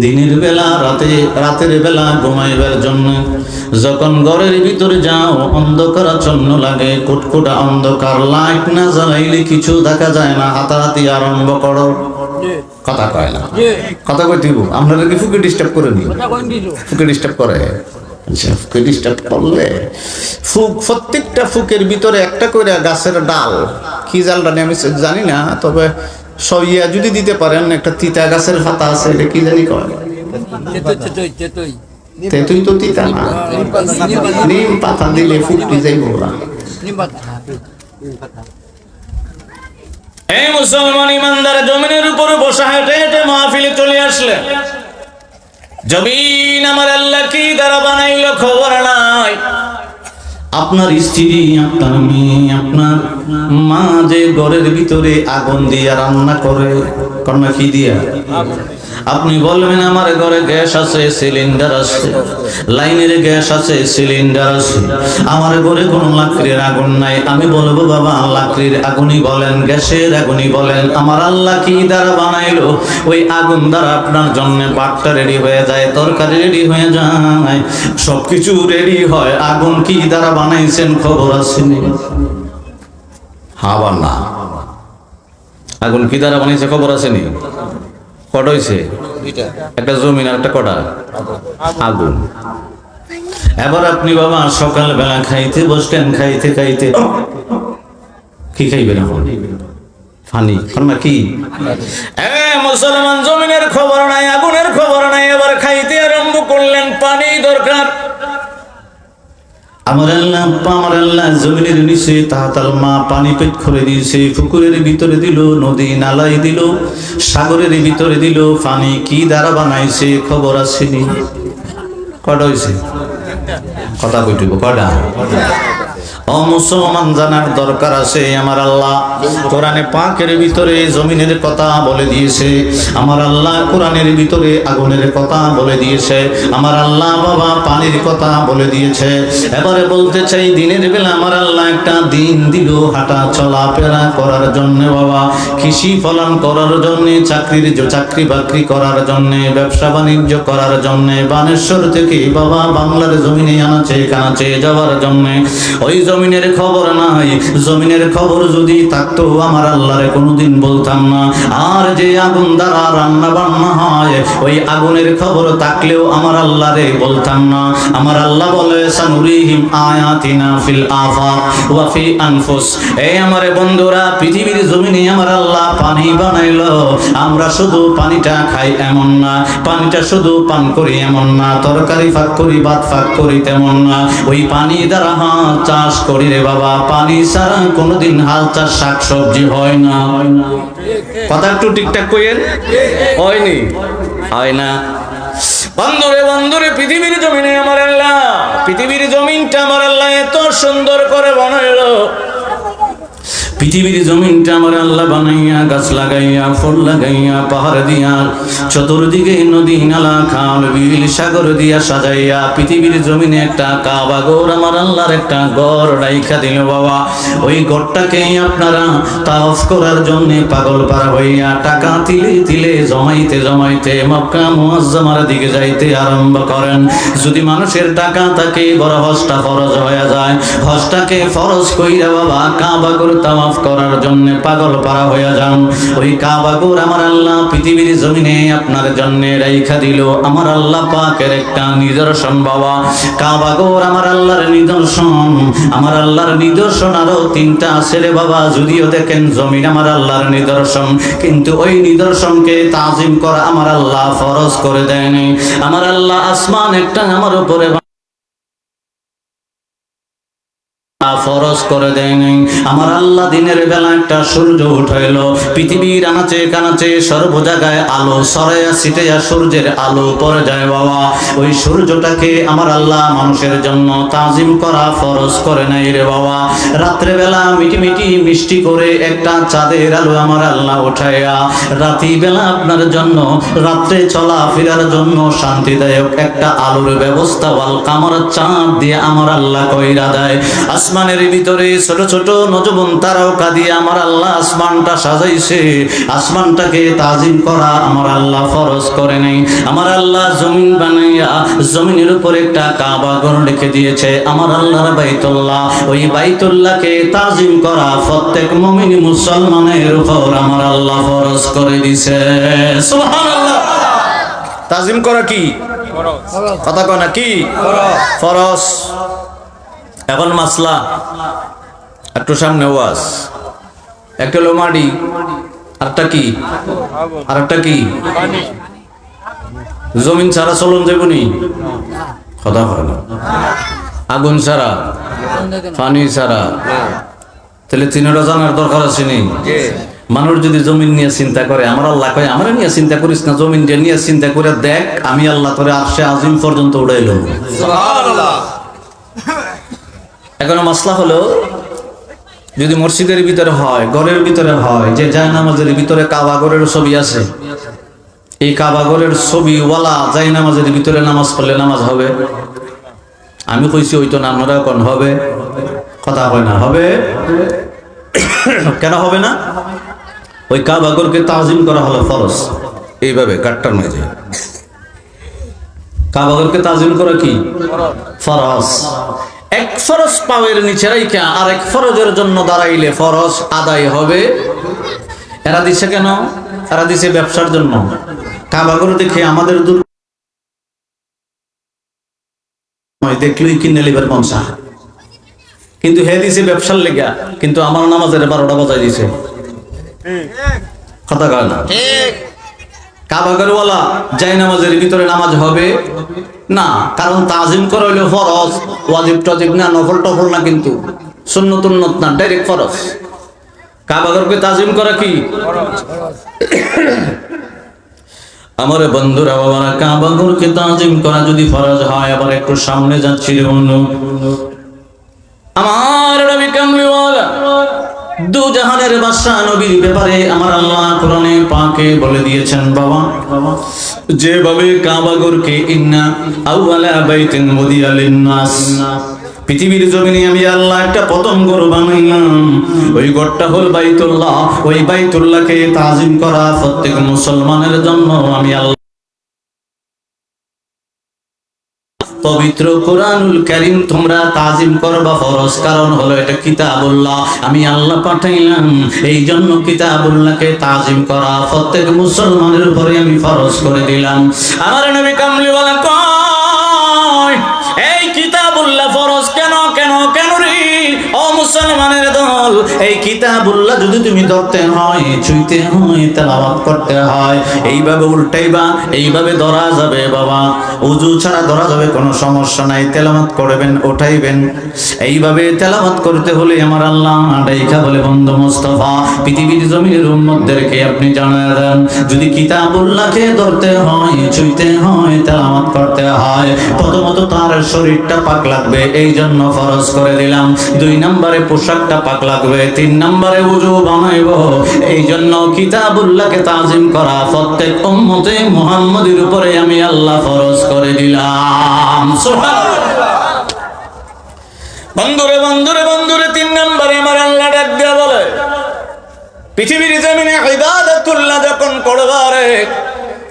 দিনের বেলা, রাতে, রাতের বেলা ঘুমাইবার জন্য যখন ঘরের ভিতরে যাও, অন্ধকার চন্ন লাগে, কুটকুটা অন্ধকার, লাইট না জ্বালাইলে কিছু দেখা যায় না। হাতাহাতি আরম্ভ করো। কথা কয় না। কথা কই দিব। আপনারা কি ফুকে ডিস্টার্ব করে নি ফুকে ডিস্টার্ব করে। আচ্ছা ফুকে ডিস্টার্ব করলে ফুক প্রত্যেকটা ফুকের ভিতরে একটা করে গাছের ডাল। কি জালটা নিয়ে আমি জানি না তবে সইয়া যদি দিতে পারেন একটা তিতা গাছের পাতা আছে এটা কি জানি কয়? তেতুই তো তিতা না। নিম পাতা। দিলে ফুকটি যাইব না এই মুসলমান ইমানদার, জমিনের উপরে বসা হেঁটে হেঁটে চলে জমিন আমার আল্লাহ কি দ্বারা বানাইল, খবর নাই। আপনার স্ত্রী, আপনার মেয়ে, আপনার মা যে ঘরের ভিতরে আগুন দিয়া রান্না করে কন্যা কি দিয়া। আপনি বলবেন, আমার ঘরে গ্যাস আছে, সিলিন্ডার আছে। লাইনের গ্যাস আছে, সিলিন্ডার আছে। আমার ঘরে কোনো লাকড়ির আগুন নাই। আমি বলব, বাবা, লাকড়ির আগুনই বলেন, গ্যাসের আগুনই বলেন। আমার আল্লাহ কি দ্বারা বানাইলো? ওই আগুন দ্বারা আপনার জন্য বাটটা রেডি হয়ে যায়, তরকারি রেডি হয়ে যায়। সবকিছু রেডি হয়। আগুন কি দ্বারা বানাইছেন খবর আসেনি হাবার না? আগুন কি দ্বারা বানাইছে খবর আসেনি কটা হয়েছে একটা জমিন একটা কটা? আগুন। এবার আপনি বাবা সকাল বেলা খাইতে বসলেন খাইতে খাইতে। কি খাইবেন এখন? ফানি। না কি? এ মুসলমান জমিনের খবর নাই আগুনের খবর নাই এবার খাইতে আরম্ভ করলেন পানি দরকার। আমার আল্লাহ আমার আল্লাহ জমিনের নিচে তাহাতাল মা পানি পেট করে দিয়েছে, পুকুরের ভিতরে দিল, নদী নালাই দিল, সাগরের ভিতরে দিল, পানি কি দ্বারা বানাইছে খবর আসেনি। কটা হয়েছে কথা কইটিব কটা? ও মুসলমান জানার দরকার আছে, আমার আল্লাহ কোরআনে পাকের ভিতরে জমিনের কথা বলে দিয়েছে, আমার আল্লাহ কোরআনের ভিতরে আগুনের কথা বলে দিয়েছে, আমার আল্লাহ বাবা পানির কথা বলে দিয়েছে। এবারে বলতে চাই, দিনের বেলা আমার আল্লাহ একটা দিন দিল হাঁটা চলা চলাফেরা করার জন্য বাবা, কৃষি ফলন করার জন্য, চাকরির চাকরি বাকরি করার জন্য, ব্যবসা বাণিজ্য করার জন্য, বানেশ্বর থেকে বাবা বাংলার জমিনে আনাচে কানাচে যাওয়ার জন্য, ওই জমিনের খবর নাই জমিনের খবর যদি থাকতো আমার আল্লাহরে কোনোদিন বলতাম না। আর যে আগুন দ্বারা রান্না বান্না হয়, ওই আগুনের খবর থাকলেও আমার আল্লাহরে বলতাম না। আমার আল্লাহ বলে, সানুরিহিম আয়াতিনা ফিল আফাক ওয়া ফি আনফুস। এই আমারে বন্ধুরা, পৃথিবীর জমিনে আমার আল্লাহ পানি বানাইলো। আমরা শুধু পানিটা খাই এমন না, পানিটা শুধু পান করি এমন না, তরকারি ফাক করি, ভাত ফাক করি তেমন না। ওই পানি দ্বারা হাত চাষ করি রে বাবা, পানি ছাড়া কোনোদিন হাল চার শাক সবজি হয় না। কথা একটু ঠিকঠাক কইেন হয়নি? হয় না। বন্ধুরে বন্ধুরে পৃথিবীর জমিনে আমার আল্লাহ, পৃথিবীর জমিনটা আমার আল্লাহ এত সুন্দর করে বানাইলো। পৃথিবীর জমিনটা আমার আল্লাহ বানাইয়া, গাছ লাগাইয়া, ফল লাগাইয়া, পাহাড় দিয়া, চতুর্দিকে নদী, নালা, খাল, বিল, সাগর দিয়া সাজাইয়া পৃথিবীর জমিনে একটা কাবা গৌর আমার আল্লাহর একটা গড় রাইখা দিল বাবা। ওই গড়টাকে আপনারা তাওফ করার জন্য পাগল পারা হইয়া টাকা তিলে তিলে জমাইতে জমাইতে মক্কা মুআজ্জামার দিকে যাইতে আরম্ভ করেন। যদি মানুষের টাকা থাকে, বড় হজটা ফরজ হয়ে যায়। হজটাকে ফরজ কইরা বাবা কাবাগুর তাওয়াফ করার জন্য পাগল পারা হয়ে যান। ওই কাবাগুর আমার আল্লাহ পৃথিবীর জমিনে আপনার জন্য রাইখা দিল। আমার আল্লাহ পাকের একটা নিদর্শন বাবা। কাবাগুর আমার আল্লাহর নিদর্শন। আমার আল্লাহর নিদর্শন আরও তিনটা রে বাবা, যদিও দেখেন জমিন আমার আল্লাহর নিদর্শন। কিন্তু ওই নিদর্শনকে তাজিম করা আমার আল্লাহ ফরজ করে দেয়নি। আমার আল্লাহ আসমান একটা আমার উপরে ফরজ করে দেয়নি আমার আল্লাহ দিনের বেলা একটা সূর্য উঠাইল। পৃথিবীর আনাচে কানাচে সর্ব জায়গায় আলো, সরাইয়া সূর্যের আলো পড়ে যায় বাবা। ওই সূর্যটাকে আমার আল্লাহ মানুষের জন্য তাজিম করা ফরজ করে নাই রে বাবা। মিষ্টি করে একটা চাঁদের আলো আমার আল্লাহ উঠাইয়া রাতি বেলা আপনার জন্য, রাত্রে চলা ফেরার জন্য শান্তিদায়ক একটা আলোর ব্যবস্থা ওয়াল কামার চাঁদ দিয়ে আমার আল্লাহ কইরা দেয়। আসমানের ভিতরে ছোট ছোট নজবন তারাও কাঁদিয়ে, আমার আল্লাহ আসমানটা সাজাইছে। আসমানটাকে তাজিম করা আমার আল্লাহ ফরজ করে নেই। আমার আল্লাহ জমিন বানাইয়া জমিনের উপর একটা কাবা ঘর লিখে দিয়েছে। আমার আল্লাহর বাইতুল্লাহ, ওই বাইতুল্লাহকে তাজিম করা প্রত্যেক মুমিন মুসলমানের উপর আমার আল্লাহ ফরজ করে দিছে তাজিম করা কি? কথা কয় না কি? ফরজ। এখন মাসলা, একটু সামনে ওয়াজ। একটা হলো মাটি আরেকটা কি? আরেকটা কি? জমিন ছাড়া চলন যাবনি কথা হয় না। আগুন ছাড়া, পানি ছাড়া। তাহলে তিনটা জানার দরকার আছে নি? মানুষ যদি জমিন নিয়ে চিন্তা করে, আমার আল্লাহ কয়, আমরা নিয়ে চিন্তা করিস না জমিন দিয়ে নিয়ে চিন্তা করে দেখ, আমি আল্লাহ তোরে আরশে আজিম পর্যন্ত উড়াইল এখন মাসলা হলো, যদি মসজিদের ভিতরে হয়, ঘরের ভিতরে হয়, যে জায় নামাজের ভিতরে কাবা ঘরের ছবি আছে, এই কাবা ঘরের ছবি ওয়ালা জায় নামাজের ভিতরে নামাজ পড়লে নামাজ হবে? আমি কইছি ওই তো না আপনারা কোন হবে? কথা হয় না, হবে? কেন হবে না? ওই কাবা ঘরকে তাজিম করা হলো ফরজ। এইভাবে কাটটার মাঝে কাবা ঘরকে তাজিম করা কি? ফরজ। এক ফরজ পাওয়ের নিচে রাইখা আর এক ফরজের জন্য দাঁড়াইলে ফরজ আদায় হবে। এরা দিছে কেন? এরা দিছে ব্যবসার জন্য। কাবাগর দেখে আমাদের দূর দেখলেই কিনে লিবার পঞ্চা কিন্তু হে দিছে ব্যবসার লেগা কিন্তু আমার নামাজের বারোটা বাজাই দিছে। কথা কয় না? নামাজের ভিতরে নামাজ হবে? না, কারণ তাজিম করা ফরজ, ওয়াজিব না, নফল টফল না কিন্তু। সুন্নত উন্নত না ডাইরেক্ট ফরজ। তাজিম করা কি? আমার বন্ধুরা, বাবারা কাবাগরকে তাজিম করা যদি ফরজ হয়, আবার একটু সামনে যাচ্ছি আমার দু বাদশাহ নবীর ব্যাপারে আমার আল্লাহ কোরআনে পাকে বলে দিয়েছেন, বাবা। যেভাবে কাবাগরকে ইন্না বাইতিন পৃথিবীর জমিনে আমি আল্লাহ একটা প্রথম গরু বানাইলাম। ওই গড়টা হল বাইতুল্লাহ। ওই বাইতুল্লাহকে তাজিম করা প্রত্যেক মুসলমানের জন্য আমি আল্লাহ পবিত্র কোরআনুল করিম তোমরা তাজিম করবা ফরজ, কারণ হলো এটা কিতাবুল্লাহ। আমি আল্লাহ পাঠাইলাম এই জন্য কিতাবুল্লাহকে তাজিম করা। প্রত্যেক মুসলমানের উপরে আমি ফরজ করে দিলাম। আমার নবী কামলিওয়ালা এই কিতাবুল্লাহ যদি তুমি ধরতে হয়, ছুঁইতে হয়, তেলাওয়াত করতে হয়, এইভাবে উল্টাইবা, এইভাবে ধরা যাবে বাবা। উজু ছাড়া ধরা যাবে, কোনো সমস্যা নাই, তেলাওয়াত করবেন, উঠাইবেন। এইভাবে তেলাওয়াত করতে হলে আমার আল্লাহ ডাইকা বলে, বন্ধু মুস্তফা, পৃথিবীর জমির উম্মতদেরকে আপনি জানায় দেন। যদি কিতাবুল্লাহকে ধরতে হয়, ছুঁইতে হয়, তেলাওয়াত করতে হয়, প্রথমত তার শরীরটা পাক লাগবে এই জন্য ফরজ করে দিলাম। দুই নম্বরে পোশাকটা পাক লাগবে তিন নম্বরে উজু বানাইব এই জন্য কিতাবুল্লাহকে তাজিম করা প্রত্যেক উম্মতে মুহাম্মদের উপরে আমি আল্লাহ ফরজ করে দিলাম। বন্ধুরে বন্ধুরে বন্ধুরে, তিন নম্বরে আমার আল্লাহ ডাক দেয়া বলে, পৃথিবীর জমিনে ইবাদতুল্লাহ যখন করবারে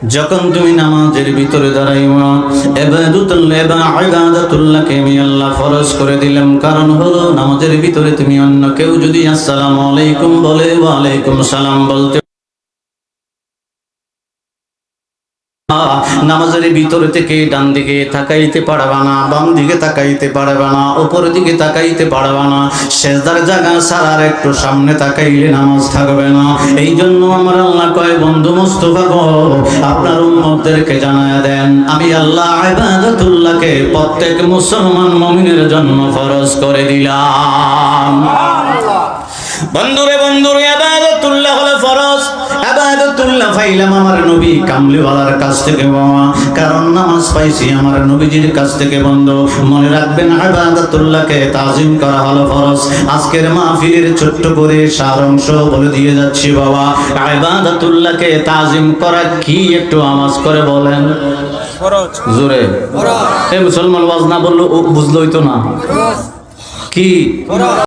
যখন তুমি নামাজের ভিতরে দাঁড়াইবা ইবাদতুল্লাহকে আমি আল্লাহ ফরজ করে দিলাম। কারণ হলো, নামাজের ভিতরে তুমি অন্য কেউ যদি আসসালামু আলাইকুম বলে, ওয়া সালাম বলতে নামাজের ভিতরে থেকে ডান দিকে তাকাইতে পারবা না বাম দিকে তাকাইতে পারবা না উপর দিকে তাকাইতে পারবা না শেষদার জায়গা সারার একটু সামনে তাকাইলে নামাজ থাকবে না। এই জন্য আমার আল্লাহ কয় বন্ধু মুস্তফা গো আপনার উম্মতদেরকে জানায় দেন আমি আল্লাহ ইবাদতুল্লাহকে প্রত্যেক মুসলমান মুমিনের জন্য ফরজ করে দিলাম। বন্ধুরে বন্ধুরে আবাদতুল্লাহ আবাদতুল্লাহ পাইলাম আমার নবী কামলিওয়ালার কাছ থেকে বাবা কারণ নামাজ পাইছি আমার নবীজির কাছ থেকে বন্ধু। মনে রাখবেন আবাদতুল্লাহকে তাজিম করা হলো ফরজ। আজকের মাহফিলের ছোট্ট করে সার অংশ বলে দিয়ে যাচ্ছি বাবা। আবাদতুল্লাহকে তাজিম করা কি একটু আওয়াজ করে বলেন। জোরে। এই মুসলমান ওয়াজ না বলল বুঝলোই তো না। কি?